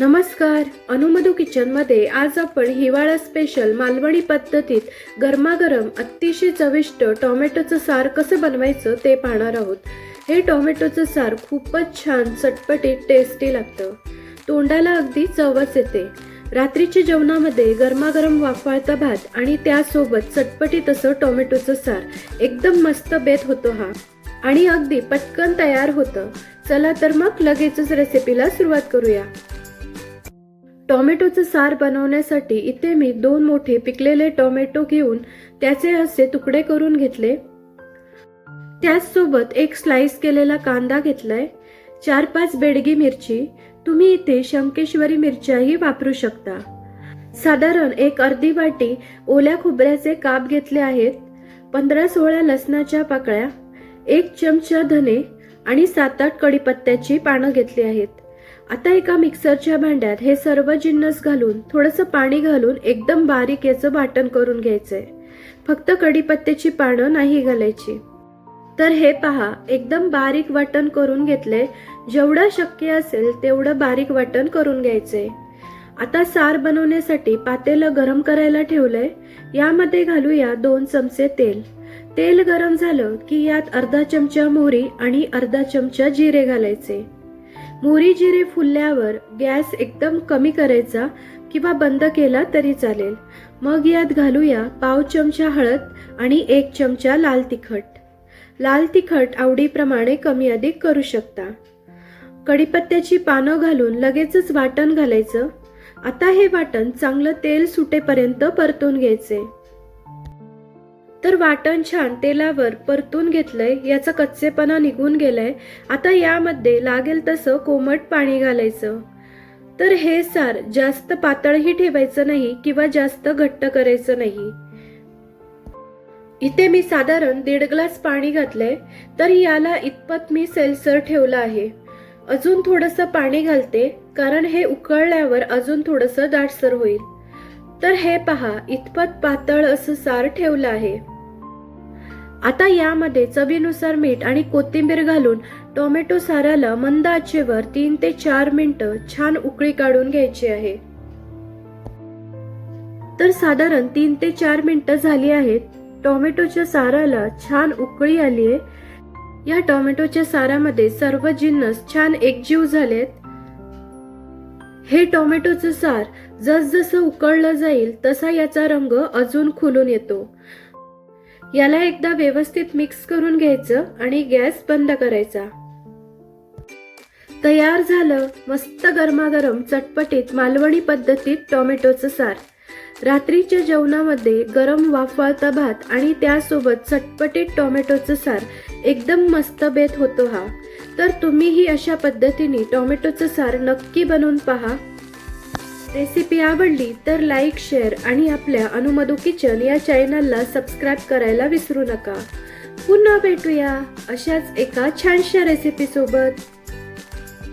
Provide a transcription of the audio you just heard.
नमस्कार. अनुमधू किचनमध्ये आज आपण हिवाळा स्पेशल मालवणी पद्धतीत गरमागरम अतिशय चविष्ट टोमॅटोचं सार कसं बनवायचं ते पाहणार आहोत. हे टोमॅटोचं सार खूपच छान चटपटीत टेस्टी लागतं. तोंडाला अगदी चवच येते. रात्रीच्या जेवणामध्ये गरमागरम वाफाळता भात आणि त्यासोबत चटपटीत असं टोमॅटोचं सार एकदम मस्त बेत होतो हा. आणि अगदी पटकन तयार होतं. चला तर मग लगेचच रेसिपीला सुरुवात करूया. टोमॅटोचं सार बनवण्यासाठी इथे मी दोन मोठे पिकलेले टोमॅटो घेऊन त्याचे असे तुकडे करून घेतले. त्याचसोबत एक स्लाइस केलेला कांदा घेतलाय. चार पाच बेडगी मिरची. तुम्ही इथे शंकेश्वरी मिरच्याही वापरू शकता. साधारण एक अर्धी वाटी ओल्या खोबऱ्याचे काप घेतले आहेत. पंधरा सोळा लसणाच्या पाकळ्या. एक चमचा धने आणि सात आठ कडीपत्त्याची पानं घेतली आहेत. आता एका मिक्सरच्या भांड्यात हे सर्व जिन्नस घालून थोडंसं पाणी घालून एकदम बारीक याचं वाटण करून घ्यायचंय. फक्त कडीपत्त्याची पानं नाही घालायची. तर हे पहा एकदम बारीक वाटण करून घेतले जेवढं शक्य असेल तेवढं बारीक वाटण करून घ्यायचंय. आता सार बनवण्यासाठी पातेलं गरम करायला ठेवलंय. यामध्ये घालूया दोन चमचे तेल. तेल गरम झालं की यात अर्धा चमचा मोहरी आणि अर्धा चमचा जिरे घालायचे. मोहरी जिरे फुलल्यावर गॅस एकदम कमी करायचा किंवा बंद केला तरी चालेल. मग यात घालूया पाव चमचा हळद आणि एक चमचा लाल तिखट. लाल तिखट आवडीप्रमाणे कमी अधिक करू शकता. कडीपत्त्याची पानं घालून लगेचच वाटण घालायचं. आता हे वाटण चांगलं तेल सुटेपर्यंत परतून घ्यायचे. तर वाटण छान तेलावर परतून घेतलंय याचा कच्चेपणा निघून गेलाय. आता यामध्ये लागेल तसं कोमट पाणी घालायचं. तर हे सार जास्त पातळही ठेवायचं नाही किंवा जास्त घट्ट करायचं नाही. इथे मी साधारण दीड ग्लास पाणी घातलंय तर याला इतपत मी सेलसर ठेवलं आहे. अजून थोडस पाणी घालते कारण हे उकळल्यावर अजून थोडस दाटसर होईल. तर हे पहा इतपत पातळ असं सार ठेवलं आहे. आता यामध्ये चवीनुसार मीठ आणि कोथिंबीर घालून टोमॅटो साराला मंद आचेवर तीन ते चार मिनटं छान उकळी काढून घ्यायची आहे. तर साधारण तीन ते चार मिनटं झाली आहेत. टोमॅटोच्या साराला छान उकळी आली आहे. या टोमॅटोच्या सारामध्ये सर्व जिन्नस छान एकजीव झालेत. हे टोमॅटोचं सार जसजसं उकळलं जाईल तसा याचा रंग अजून खुलून येतो. याला एकदा व्यवस्थित मिक्स करून घ्यायचं आणि गॅस बंद करायचा. तयार झालं मस्त गरमागरम चटपटीत मालवणी पद्धतीत टोमॅटोचं सार. रात्रीच्या जेवणामध्ये गरम वाफवाळता भात आणि त्यासोबत चटपटीत टोमॅटोचं सार एकदम मस्त बेत होतो हा. तर तुम्हीही अशा पद्धतीने टोमॅटोचं सार नक्की बनवून पहा. रेसिपी आवडली तर लाईक शेअर आणि आपल्या अनुमधू किचन या चॅनलला सबस्क्राईब करायला विसरू नका. पुन्हा भेटूया अशाच एका छानशा रेसिपीसोबत.